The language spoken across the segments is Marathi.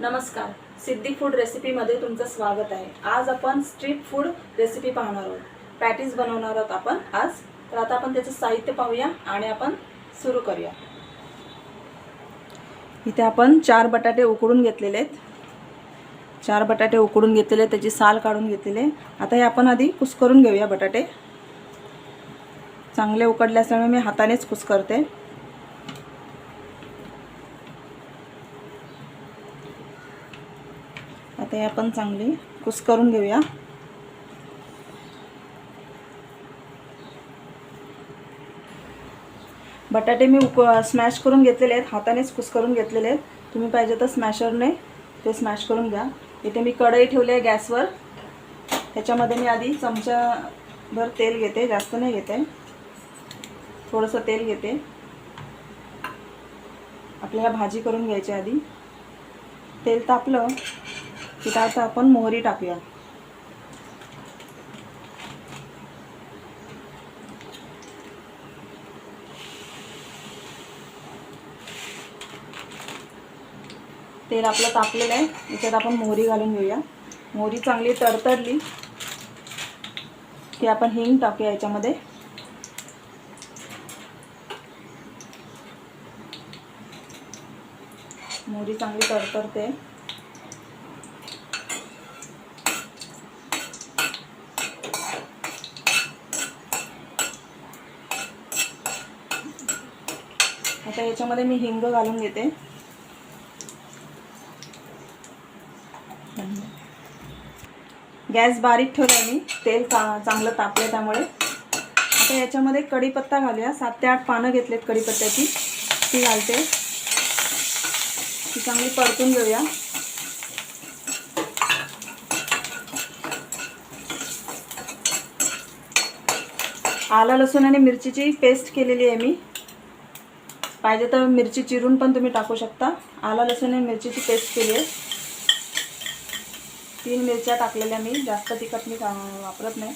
नमस्कार. सिद्धी फूड रेसिपीमध्ये तुमचं स्वागत आहे. आज आपण स्ट्रीट फूड रेसिपी पाहणार आहोत. पॅटीज बनवणार आहोत आपण आज. तर आता आपण त्याचं साहित्य पाहूया आणि आपण सुरू करूया. इथे आपण चार बटाटे उकडून घेतलेले आहेत. चार बटाटे उकडून घेतलेले त्याची साल काढून घेतलेले आता हे आपण आधी कुस्करून घेऊया बटाटे. चांगले उकडले असल्यामुळे मी हातानेच कुस्करते आता आपण चांगली कुस्करून घेऊया. बटाटे मी उक स्मॅश करून घेतलेले आहेत. हातानेच कुस्करून घेतलेले आहेत. तुम्ही पाहिजे तर स्मॅशरने ते स्मॅश करून घ्या. इथे मी कढई ठेवली आहे गॅसवर. त्याच्यामध्ये मी आधी चमचाभर तेल घेते. जास्त नाही घेते थोडंसं तेल घेते. आपल्याला भाजी करून घ्यायची आधी. तेल तापलं की आता आपण मोहरी टाकूया. तेल आपलं तापलेलं आहे. याच्यात आपण मोहरी घालून घेऊया. मोहरी चांगली तडतडली. की आपण हिंग टाकूया याच्यामध्ये. मोहरी चांगली तडतडते. आता याच्यामध्ये मी हिंग घालून घेते. गॅस बारीक ठेवला मी. तेल चा चांगलं तापलं त्यामुळे. आता याच्यामध्ये कढीपत्ता घालूया. सात ते आठ पानं घेतलेत कढीपत्त्याची. ती घालते. ती चांगली परतून घेऊया. आला लसूण आणि मिरचीची पेस्ट केलेली आहे मी. पाहिजे तर मिरची चिरून पण तुम्ही टाकू शकता. आला लसूण आणि मिरचीची पेस्ट केली आहे. तीन मिरच्या टाकलेल्या मी. जास्त तिखट मी का- वापरत नाही.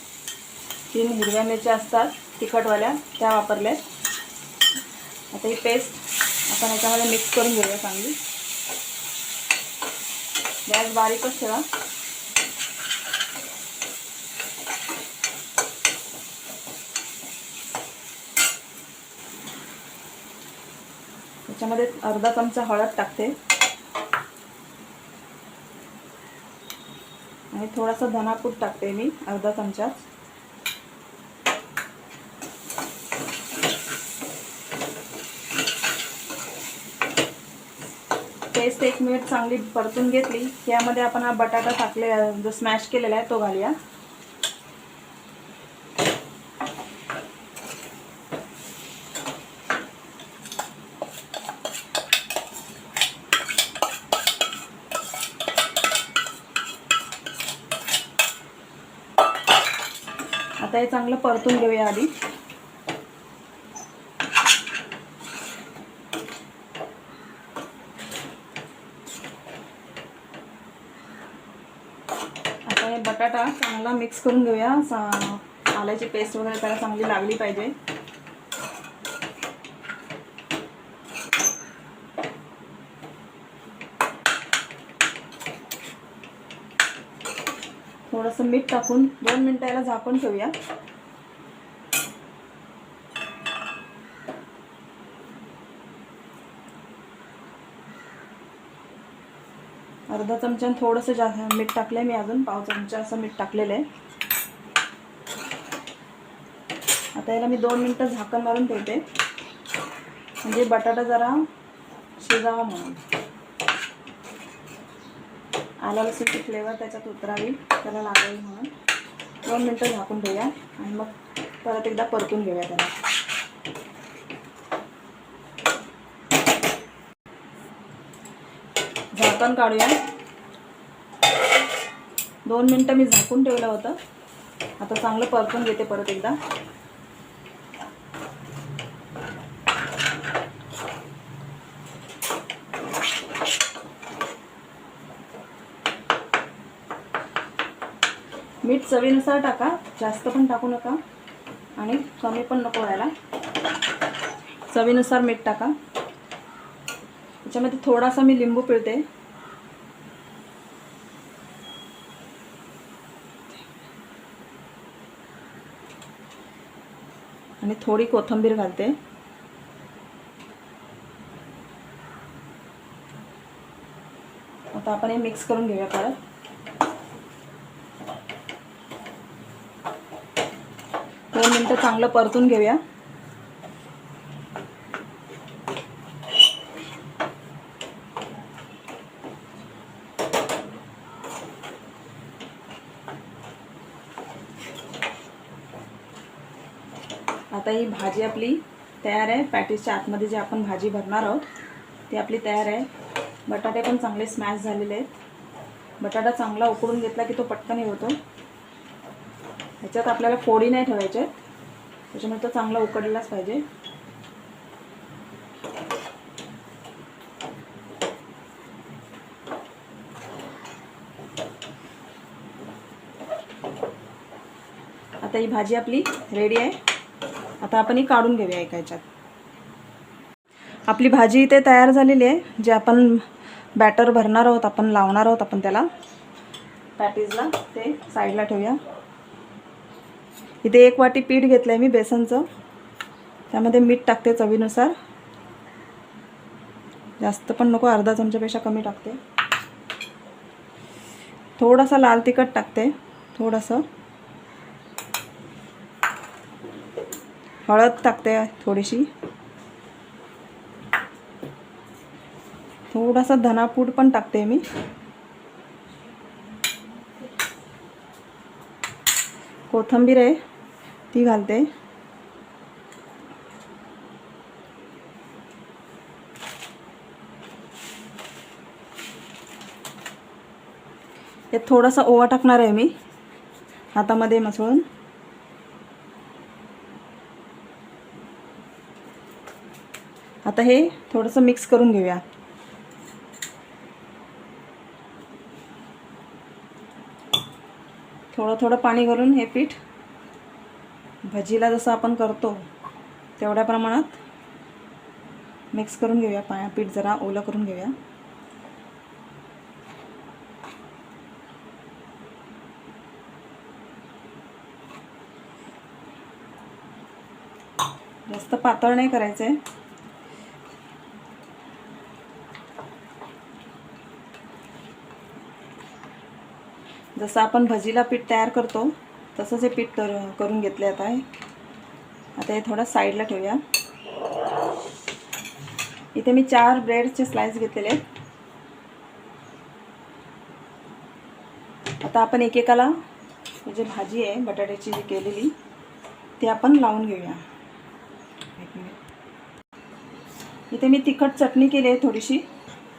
तीन हिरव्या मिरच्या असतात तिखटवाल्या. त्या वापरल्या आता ही पेस्ट आपण याच्यामध्ये मिक्स करून घेऊया चांगली. गॅस बारीकच ठेवा. ह्याच्यामध्ये अर्धा चमचा हळद टाकते. आणि थोडासा धनापूट टाकते मी अर्धा चमचा पेस्ट एक मिनिट चांगली परतून घेतली. यामध्ये आपण हा बटाटा टाकले जो स्मॅश केलेला आहे तो घालूया. हे चांगलं परतून घेऊया आधी. आता हे बटाटा चांगला मिक्स करून घेऊया. आल्याची पेस्ट वगैरे त्याला चांगली लागली पाहिजे. थोडंसं मीठ टाकून दोन मिनटं याला झाकून ठेवूया. अर्धा चमच्यानं थोडंसं जास्त मीठ टाकलं मी अजून पाव चमचा असं मीठ टाकलेलं आहे. आता याला मी दोन मिनटं झाकण मारून ठेवते. म्हणजे बटाटा जरा शिजावा म्हणून. आला लसूणची फ्लेवर त्याच्यात उतरावी त्याला लागावी म्हणून. दोन मिनटं झाकून ठेवूया आणि मग परत एकदा परतून घेऊया त्याला. झाकण काढूया. दोन मिनटं मी झाकून ठेवलं होतं. आता चांगलं परतून घेते परत एकदा. मीठ चवीनुसार टाका. जास्त पण टाकू नका. आणि कमी पण नको व्हायला. चवीनुसार मीठ टाका. त्याच्यामध्ये थोडासा मी लिंबू पिळते. आणि थोडी कोथंबीर घालते. आता आपण हे मिक्स करून घेऊया परत. दोन मिनटं चांगलं परतून घेऊया. आता ही भाजी आपली तयार आहे. पॅटीसच्या आतमध्ये जे आपण भाजी भरणार आहोत ती आपली तयार आहे. बटाटे पण चांगले स्मॅश झालेले आहेत. बटाटा चांगला उकडून घेतला की तो पटकन येतो होतो. ह्याच्यात आपल्याला फोडी नाही ठेवायच्या त्याच्यामुळे तो चांगला उकडलेलाच पाहिजे. आता ही भाजी आपली रेडी आहे. आता आपण ही काढून घेऊया एका ह्याच्यात. आपली भाजी इथे तयार झालेली आहे. जे आपण बॅटर भरणार आहोत आपण लावणार आहोत आपण त्याला. पॅटीजला ते साईडला ठेवूया. इथे एक वाटी पीठ घेतलं आहे मी बेसनचं. त्यामध्ये मीठ टाकते चवीनुसार. जास्त पण नको अर्धा चमच्यापेक्षा कमी टाकते. थोडासा लाल तिखट टाकते थोडंसं. हळद टाकते थोडीशी. थोडासा धनापूड पण टाकते मी. कोथिंबीर आहे. ती घालते. यात थोडासा ओवा टाकणार आहे मी. हातामध्ये मसळून. आता हे थोडंसं मिक्स करून घेऊया. थोडं थोडं पाणी घालून हे पीठ भजीला जसं आपण करतो तेवढ्या प्रमाणात मिक्स करून घेऊया. पाया पीठ जरा ओलं करून घेऊया. जास्त पातळ नाही करायचं आहे जसं आपण भजीला पीठ तयार करतो तसंच हे पीठ कर करून घेतले आता आहे आता हे थोडं साईडला ठेवूया. इथे मी चार ब्रेडचे स्लाइस घेतलेले आहेत. आता आपण एकेकाला ही जी भाजी आहे बटाट्याची जी केलेली ती आपण लावून घेऊया. इथे मी तिखट चटणी केली आहे थोडीशी.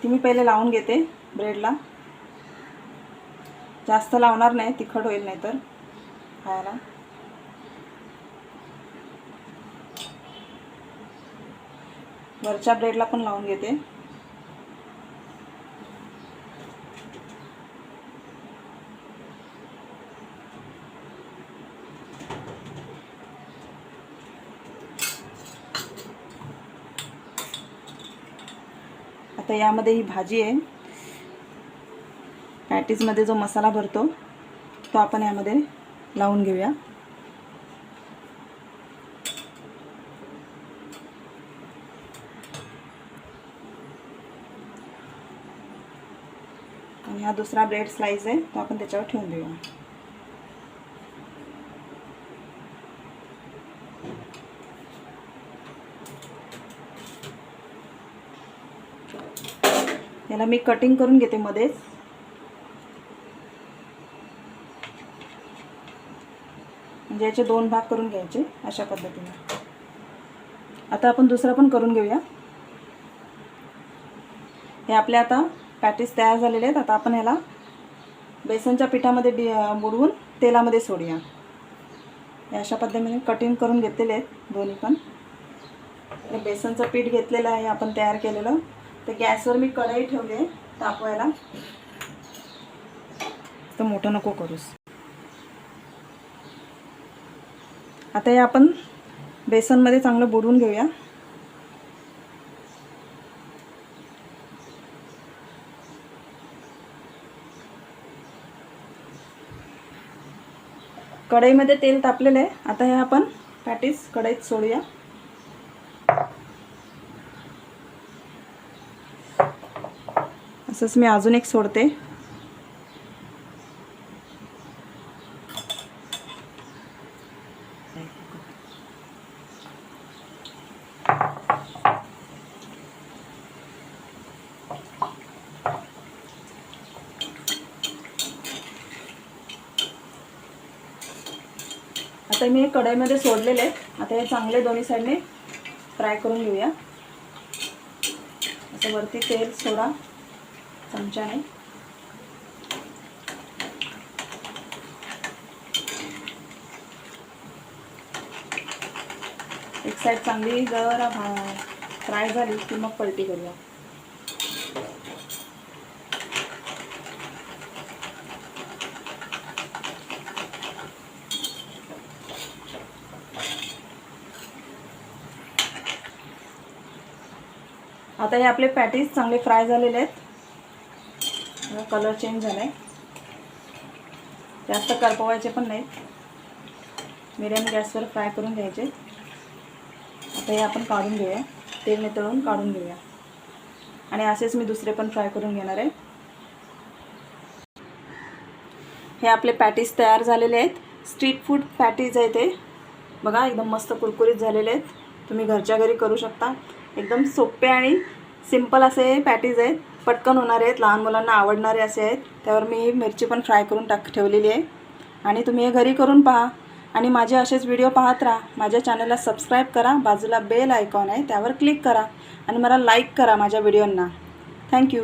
ती मी पहिले लावून घेते ब्रेडला. जास्त लावणार नाही तिखट होईल नाही तर खायला वरच्या ब्रेडला पण लावून घेते. आता यामध्ये ही भाजी आहे. पॅटीजमध्ये जो मसाला भरतो तो आपण यामध्ये लावून घेऊया. आणि हा दुसरा ब्रेड स्लाइस आहे तो आपण त्याच्यावर ठेवून देऊया याला मी कटिंग करून घेते मध्येच. म्हणजे याचे दोन भाग करून घ्यायचे अशा पद्धतीने. आता आपण दुसरा पण करून घेऊया. हे आपले आता पॅटीस तयार झालेले आहेत. आता आपण ह्याला बेसनच्या पिठामध्ये डि बुडवून तेलामध्ये सोडूया. अशा पद्धतीने कटिंग करून घेतलेले आहेत दोन्ही पण. बेसनचं पीठ घेतलेलं आहे आपण तयार केलेलं. तर गॅसवर मी कढई ठेवली आहे तापवायला. तर मोठं नको करूस. आता हे आपण बेसनमध्ये चांगलं बुडवून घेऊया. कढईमध्ये तेल तापलेलं आहे. आता हे आपण पॅटीस कढईत सोडूया. असंच मी अजून एक सोडते. आता मी कढईमध्ये सोडलेले आहेत. आता हे चांगले दोन्ही साईडने फ्राय करून घेऊया. असं वरती तेल सोडा. चमच्याने. एक साईड चांगली जर फ्राय झाली की मग पलटी करूया. आता हे आपले पॅटीज चांगले फ्राय झालेले आहेत. कलर चेंज झाला आहे जास्त करपवायचे पण नाहीत. मिडियम गॅसवर फ्राय करून घ्यायचे. आता हे आपण काढून घेऊया. तेल तळून काढून घेऊया. आणि असेच मी दुसरे पण फ्राय करून घेणार आहे. हे आपले पॅटीज तयार झालेले आहेत. स्ट्रीट फूड पॅटीज आहे ते. बघा एकदम मस्त कुरकुरीत झालेले आहेत. तुम्ही घरच्या घरी करू शकता. एकदम सोपे आणि सिंपल असे पॅटीज आहेत. पटकन होणारे आहेत. लहान मुलांना आवडणारे असे आहेत. त्यावर मी मिरची पण फ्राय करून टाक ठेवलेली आहे. आणि तुम्ही हे घरी करून पहा. आणि माझे असेच व्हिडिओ पाहत राहा. माझ्या चॅनलला सबस्क्राईब करा. बाजूला बेल आयकॉन आहे. त्यावर क्लिक करा. आणि मला लाईक करा माझ्या व्हिडिओंना थँक्यू